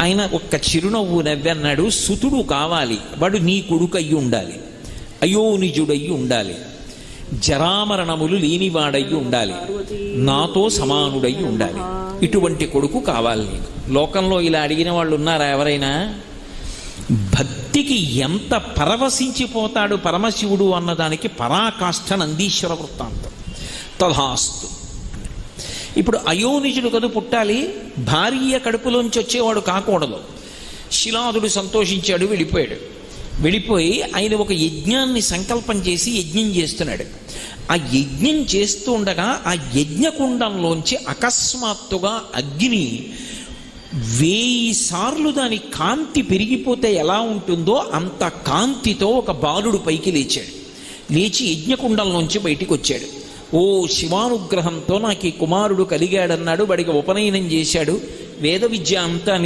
ఆయన ఒక్క చిరునవ్వు నవ్వన్నాడు సుతుడు కావాలి. వాడు నీ కొడుకు అయ్యి ఉండాలి. అయోనిజుడయ్యి ఉండాలి. జరామరణములు లేనివాడయ్యి ఉండాలి. నాతో సమానుడయ్యి ఉండాలి. ఇటువంటి కొడుకు కావాలి నీకు. లోకంలో ఇలా అడిగిన వాళ్ళు ఉన్నారా ఎవరైనా? భక్తికి ఎంత పరవశించిపోతాడు పరమశివుడు అన్నదానికి పరాకాష్ఠ నందీశ్వర వృత్తాంతం. తథాస్తు. ఇప్పుడు అయోనిజుడు కదు పుట్టాలి భార్య కడుపులోంచి వచ్చేవాడు కాకూడదు. శిలాదుడు సంతోషించాడు వెళ్ళిపోయాడు వెళ్ళిపోయి ఆయన ఒక యజ్ఞాన్ని సంకల్పం చేసి యజ్ఞం చేస్తున్నాడు. ఆ యజ్ఞం చేస్తూ ఉండగా ఆ యజ్ఞకుండంలోంచి అకస్మాత్తుగా అగ్ని వేయి సార్లు దాని కాంతి పెరిగిపోతే ఎలా ఉంటుందో అంత కాంతితో ఒక బాలుడు పైకి లేచాడు. లేచి యజ్ఞకుండంలోంచి బయటికి వచ్చాడు ఓ శివానుగ్రహంతో నాకు ఈ కుమారుడు కలిగాడన్నాడు వాడికి ఉపనయనం చేశాడు. వేద విద్య అంతా